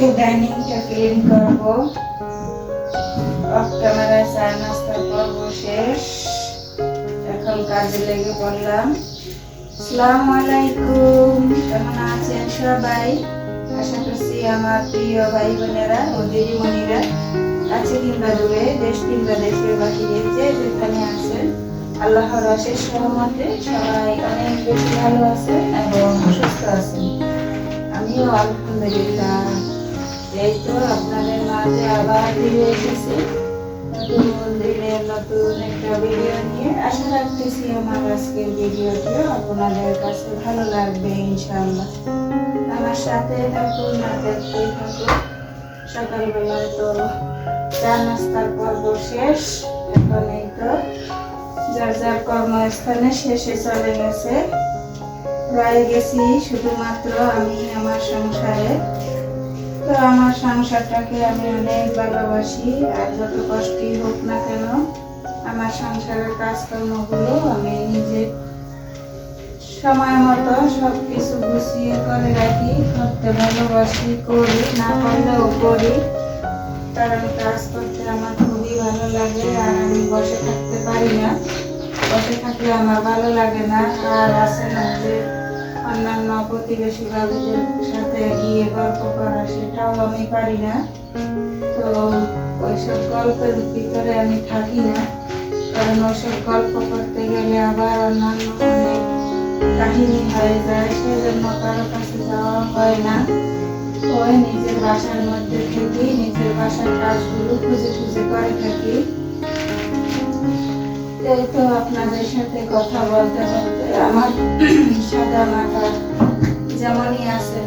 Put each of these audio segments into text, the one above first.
আজকে ডাইনিংটা ক্লিন করব অফ ক্যামেরায় চা নাস্তার পর্ব শেষ। এখন কাজে লেগে পড়লাম। আসসালামু আলাইকুম। কেমন আছেন সবাই? আশা করছি আমার প্রিয় ভাই বোনেরা ও দিদিমণিরা। কাছে কিংবা দূরে, দেশ কিংবা দেশের বাহিরে যে যেখানে আছেন, আল্লাহর অশেষ সহমতে সবাই অনেক বেশি ভালো আছেন এবং সুস্থ আছেন। আমিও আলহামদুলিল্লাহ। এই তো আপনাদের মাঝে আবার ফিরে এসেছি। নতুন দিনের নতুন একটা ভিডিও নিয়ে আশা রাখতেছি আমার আজকের ভিডিওটিও আপনাদের কাছে ভালো লাগবে, ইনশাআল্লাহ। আমার সাথে থাকুন, না দেখতেই থাকুন। সকালবেলায় তো চা নাস্তার পর্ব শেষ। এখন এই তো যার যার কর্মস্থানে শেষে চলে গেছে। রয়ে গেছি, শুধুমাত্র আমি, আমার সংসারে। তো আমার সংসারটাকে আমি অনেক ভালোবাসি, আর যত কষ্টই হোক না কেন, আমার সংসারের কাজকর্মগুলো আমি নিজে সময় মতো সব কিছু গুছিয়ে করে রাখি, করতে ভালোবাসি, করি, না করলেও করি। কারণ কাজ করতে আমার খুবই ভালো লাগে, আর আমি বসে থাকতে পারি না। বসে থাকলে আমার ভালো লাগে না, আর আছে না যে অন্যান্য প্রতিবেশী বাবুদের গিয়ে গল্প করা সেটাও আমি পারি না। তো ওইসব গল্পের ভিতরে আমি থাকি না। কারণ ওইসব গল্প করতে গেলে আবার অন্যান্য অনেক কাহিনী হয়ে যায়, সেজন্য কারও কাছে যাওয়া হয় না। ওই নিজের বাসার মধ্যে থেকে নিজের বাসার কাজগুলো খুঁজে খুঁজে করে থাকি। এই তো আপনাদের সাথে কথা বলতে বলতে আমার সাদা মাথা যেমনই আছে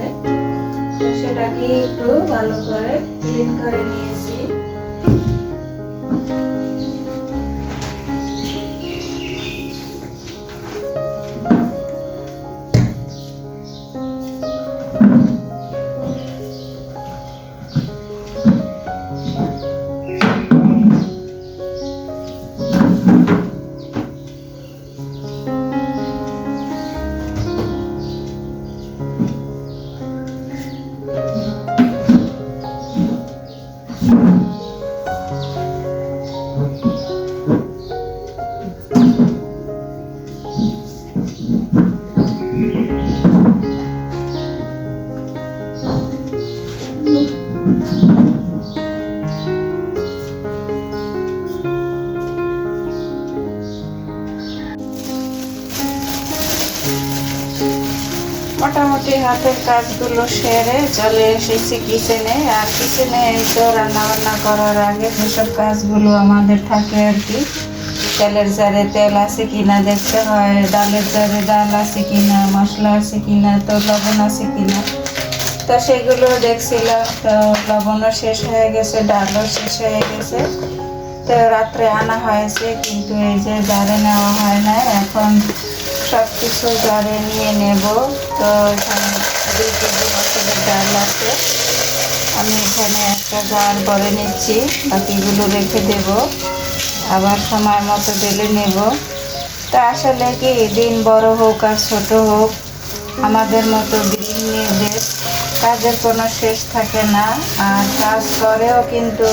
সেটাকে একটু ভালো করে ক্লিন করে নিয়েছি। মোটামুটি হাতের কাজগুলো সেরে চলে এসেছি কিচেনে আর কিচেনে এই তো রান্না বান্না করার আগে যেসব কাজগুলো আমাদের থাকে আর কি, তেলের জারে তেল আছে কিনা দেখতে হয়, ডালের জারে ডাল আছে কিনা, মশলা আছে কিনা, তো লবণ আছে কিনা। তো সেগুলো দেখছিলাম, তো লবণও শেষ হয়ে গেছে, ডালও শেষ হয়ে গেছে। তো রাত্রে আনা হয়েছে, কিন্তু এই যে জারে নেওয়া হয় না, এখন সব কিছু জারে নিয়ে নেব। তো এখানে দুই কেজি মশলার ডাল আছে। আমি এখানে একটা জার করে নিচ্ছি, বাকিগুলো রেখে দেব। আবার সময় মতো ঢেলে নেব। তা আসলে কি, দিন বড় হোক আর ছোট হোক, আমাদের মতো গৃহিণীদের কাজের কোনো শেষ থাকে না। আর কাজ করেও কিন্তু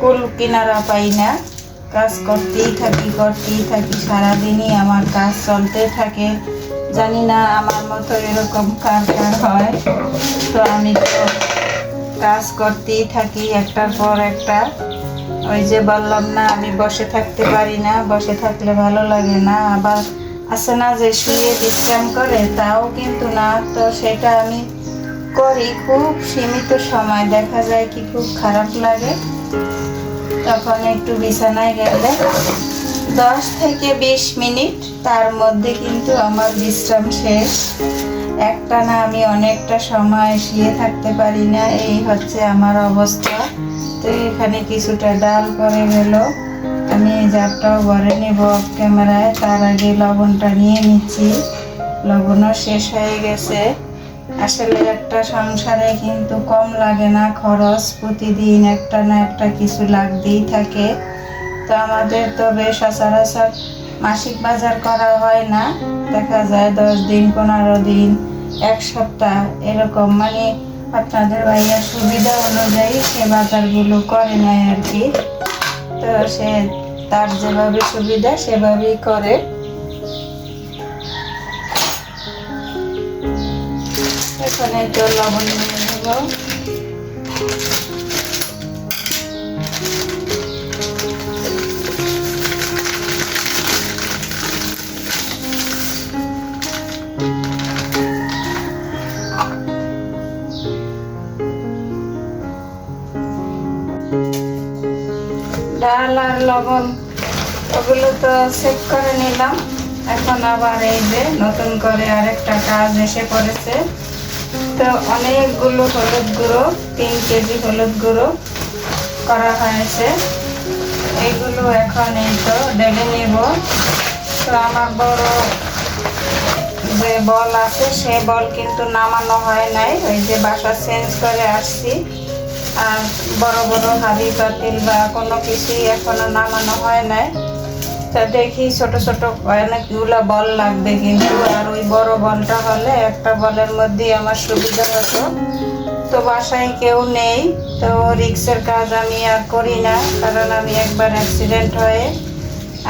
কুল কিনারা পাই না। কাজ করতেই থাকি করতেই থাকি, সারাদিনই আমার কাজ চলতে থাকে। জানি না আমার মতো এরকম কার কার হয়। তো আমি তো কাজ করতেই থাকি একটার পর একটা। ওই যে বললাম না, আমি বসে থাকতে পারি না, বসে থাকলে ভালো লাগে না। আবার আছে না যে শুয়ে বিশ্রাম করে, তাও কিন্তু না। তো সেটা আমি করি, খুব সীমিত সময়। দেখা যায় কি খুব খারাপ লাগে। তখন একটু বিছানায় গেলে দশ থেকে বিশ মিনিট, তার মধ্যে কিন্তু আমার বিশ্রাম শেষ। একটা না আমি অনেকটা সময় শুয়ে থাকতে পারি না, এই হচ্ছে আমার অবস্থা। তো এখানে কিছুটা ডাল করে গেল। আমি জারটাও ভরে নেব ক্যামেরায় তার আগে লবণটা নিয়ে নিচ্ছি। লবণও শেষ হয়ে গেছে। আসলে একটা সংসারে কিন্তু কম লাগে না, খরচ প্রতিদিন একটা না একটা কিছু লাগতেই থাকে। তো আমাদের তো বেশ সচরাচর মাসিক বাজার করা হয় না, দেখা যায় দশ দিন, পনেরো দিন, এক সপ্তাহ, এরকম। মানে আপনাদের ভাইয়ার সুবিধা অনুযায়ী সে বাজারগুলো করে নেয় আর কি। তো সে তার যেভাবে সুবিধা সেভাবেই করে। এখানে লবণ নিয়ে নেব ডাল আর লবণ, ওগুলো তো সেভ করে নিলাম। এখন আবার এই যে নতুন করে আরেকটা কাজ এসে পড়েছে। তো অনেকগুলো হলুদ গুঁড়ো, তিন কেজি হলুদ গুঁড়ো করা হয়েছে। এইগুলো এখন এই তো ডেলে নেব। তো আমার বড় যে বল আছে, সে বল কিন্তু নামানো হয় নাই। ওই যে বাসা চেঞ্জ করে আসছি। আর বড় বড় হাড়ি, পাতিল বা কোনো কিছুই এখনও নামানো হয় নাই। তা দেখি ছোট ছোট অনেকগুলো বল লাগবে কিন্তু আর ওই বড় বলটা হলে একটা বলের মধ্যে আমার সুবিধা হতো। তো বাসায় কেউ নেই, তো রিক্সের কাজ আমি আর করি না, কারণ আমি একবার অ্যাক্সিডেন্ট হয়ে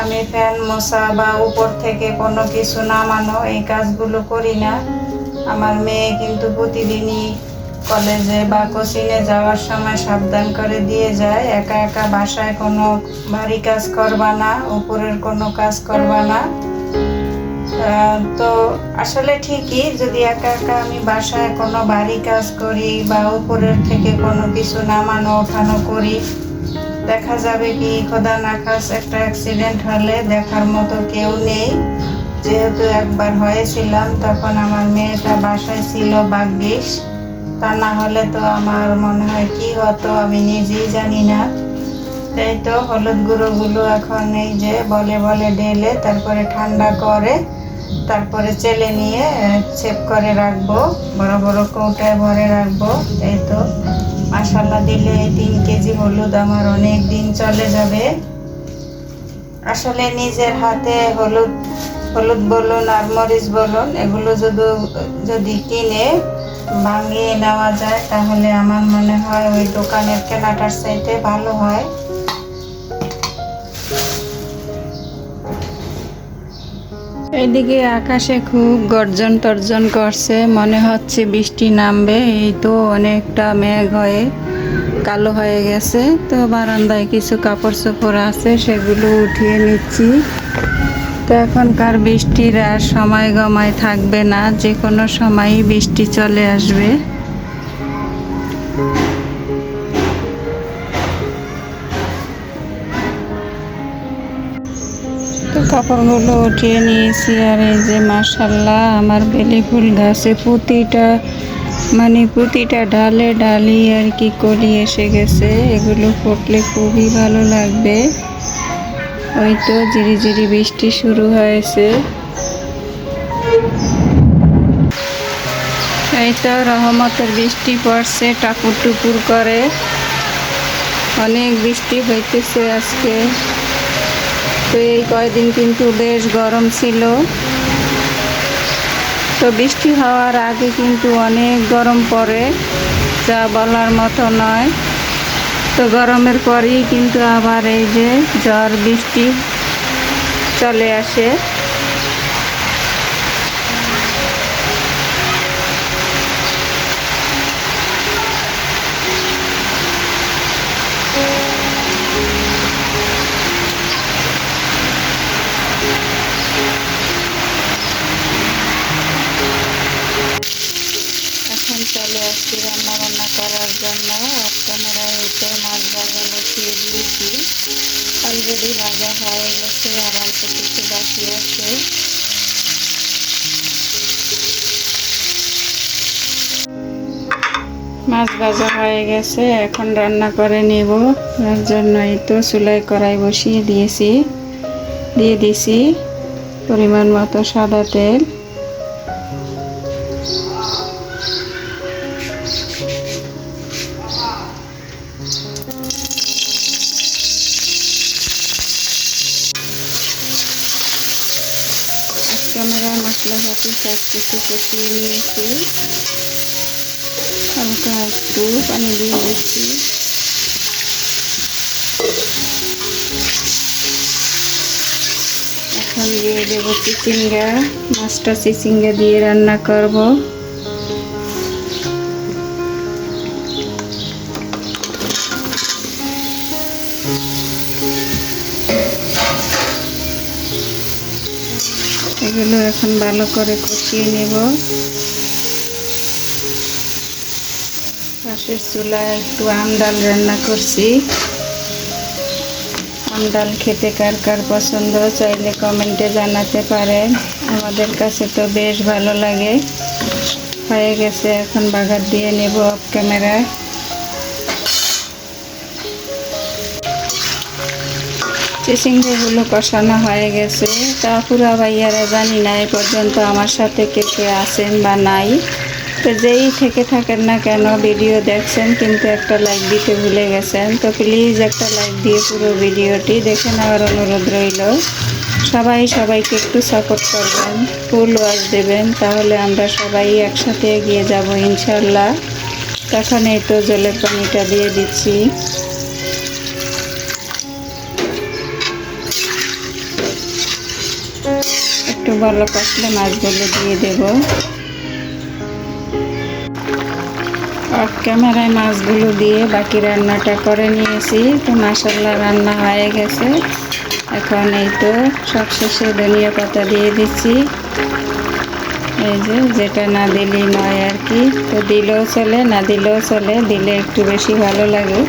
আমি ফ্যান মশা বা উপর থেকে কোনো কিছু নামানো এই কাজগুলো করি না। আমার মেয়ে কিন্তু প্রতিদিনই কলেজে বা কোচিংয়ে যাওয়ার সময় সাবধান করে দিয়ে যায়। একা একা বাসায় কোনো ভারী কাজ করবা না উপরের কোনো কাজ করবা না। তো আসলে ঠিকই, যদি একা একা আমি বাসায় কোনো ভারী কাজ করি বা উপরের থেকে কোনো কিছু নামানো, ওঠানো করি, দেখা যাবে কি খোদা না খাস একটা অ্যাক্সিডেন্ট হলে দেখার মতো কেউ নেই। যেহেতু একবার হয়েছিলাম, তখন আমার মেয়েটা বাসায় ছিল ভাগ্যিস। তা না হলে তো আমার মনে হয় কি হতো আমি নিজেই জানি না। এই তো হলুদ গুঁড়োগুলো এখন এই যে বলে বলে ঢেলে তারপরে ঠান্ডা করে তারপরে চেলে নিয়ে চেপ করে রাখব, বড় বড় কৌটায় ভরে রাখব। এই তো মশালা দিলে তিন কেজি হলুদ আমার অনেক দিন চলে যাবে। আসলে নিজের হাতে হলুদ হলুদ বলুন আর মরিচ বলুন, এগুলো যদি যদি কিনে ভাঙিয়ে নেওয়া যায়, তাহলে আমার মনে হয় ওই দোকানের কেনাটার চাইতে ভালো হয়। এদিকে আকাশে খুব গর্জন টর্জন করছে, মনে হচ্ছে বৃষ্টি নামবে, এই তো অনেকটা মেঘ হয়ে কালো হয়ে গেছে। তো বারান্দায় কিছু কাপড় চোপড় আছে, সেগুলো উঠিয়ে নিচ্ছি। তো এখনকার বৃষ্টির আর সময় গমায় থাকবে না, যে কোনো সময়ই বৃষ্টি চলে আসবে। তো কাপড়গুলো উঠিয়ে নিয়েছি, আর এই যে মাসাল্লাহ আমার বেলি ফুল গাছে প্রতিটা মানে প্রতিটা ডালে ডালি আর কি কলি এসে গেছে, এগুলো ফুটলে খুবই ভালো লাগবে। ওই তো ঝিরি ঝিরি বৃষ্টি শুরু হয়েছে। এই তো রহমতের বৃষ্টি পড়ছে টাপুর টুপুর করে। অনেক বৃষ্টি হইতেছে আজকে। তো এই কয়দিন কিন্তু বেশ গরম ছিল। তো বৃষ্টি হওয়ার আগে কিন্তু অনেক গরম পড়ে, যা বলার মতো নয়। তো গরমের পরেই কিন্তু আবার এই যে ঝড় বৃষ্টি চলে আসে। এখন চলে আসছি রান্না বান্না করার জন্য। অলরেডি ভাজা হয়ে গেছে আর অল্প কিছু বাকি আছে। মাছ ভাজা হয়ে গেছে, এখন রান্না করে নেব। তার জন্য এই তো চুলাই করাই বসিয়ে দিয়েছি, দিয়ে দিছি পরিমাণ মতো সাদা তেল। ক্যামেরা মশলাপাতি সব কিছু কষিয়ে নিয়েছি। হালকা একটু পানি দিয়ে দিচ্ছি। এখন দিয়ে দেবো চিচিঙ্গা, মাছটা চিচিঙ্গা দিয়ে রান্না করব। এগুলো এখন ভালো করে কষিয়ে নেব। পাশের চুলায় একটু আম ডাল রান্না করছি। আম ডাল খেতে কার কার পছন্দ চাইলে কমেন্টে জানাতে পারেন। আমাদের কাছে তো বেশ ভালো লাগে। হয়ে গেছে, এখন বাগার দিয়ে নেব অফ ক্যামেরায়। চিচিঙ্গাগুলো কষানো হয়ে গেছে। তা পুরা ভাইয়ারা জানি না, এ পর্যন্ত আমার সাথে কে কে আছেন বা নাই। তো যেই থেকে থাকেন না কেন ভিডিও দেখছেন, কিন্তু একটা লাইক দিতে ভুলে গেছেন। তো প্লিজ একটা লাইক দিয়ে পুরো ভিডিওটি দেখে নেওয়ার অনুরোধ রইল। সবাই সবাইকে একটু সাপোর্ট করবেন, ফুল ওয়াচ দেবেন, তাহলে আমরা সবাই একসাথে এগিয়ে যাব ইনশাল্লাহ। তখন এই তো জলের পানিটা দিয়ে দিচ্ছি। ভালো কষলে মাছগুলো দিয়ে দেব। অফ ক্যামেরায় মাছগুলো দিয়ে বাকি রান্নাটা করে নিয়েছি। তো মাসাল্লাহ রান্না হয়ে গেছে। এখন এই তো সবশেষে ধনিয়া পাতা দিয়ে দিচ্ছি। এই যে, যেটা না দিলেই নয় আর কি। তো দিলেও চলে, না দিলেও চলে, দিলে একটু বেশি ভালো লাগে।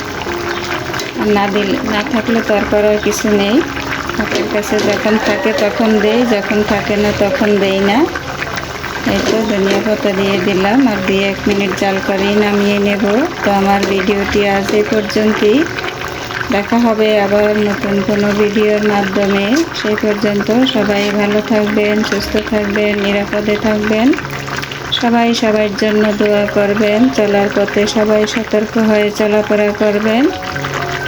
আর না দিলে, না থাকলে তো আর করার কিছু নেই। হাতের কাছে যখন থাকে তখন দেই, যখন থাকে না তখন দেই না। এই তো ধনিয়া পাতা দিয়ে দিলাম আর দিয়ে এক মিনিট জাল করেই নামিয়ে নেব। তো আমার ভিডিওটি আজ এই পর্যন্তই। দেখা হবে আবার নতুন কোনো ভিডিওর মাধ্যমে। সেই পর্যন্ত সবাই ভালো থাকবেন, সুস্থ থাকবেন, নিরাপদে থাকবেন। সবাই সবার জন্য দোয়া করবেন, চলার পথে সবাই সতর্ক হয়ে চলাফেরা করবেন।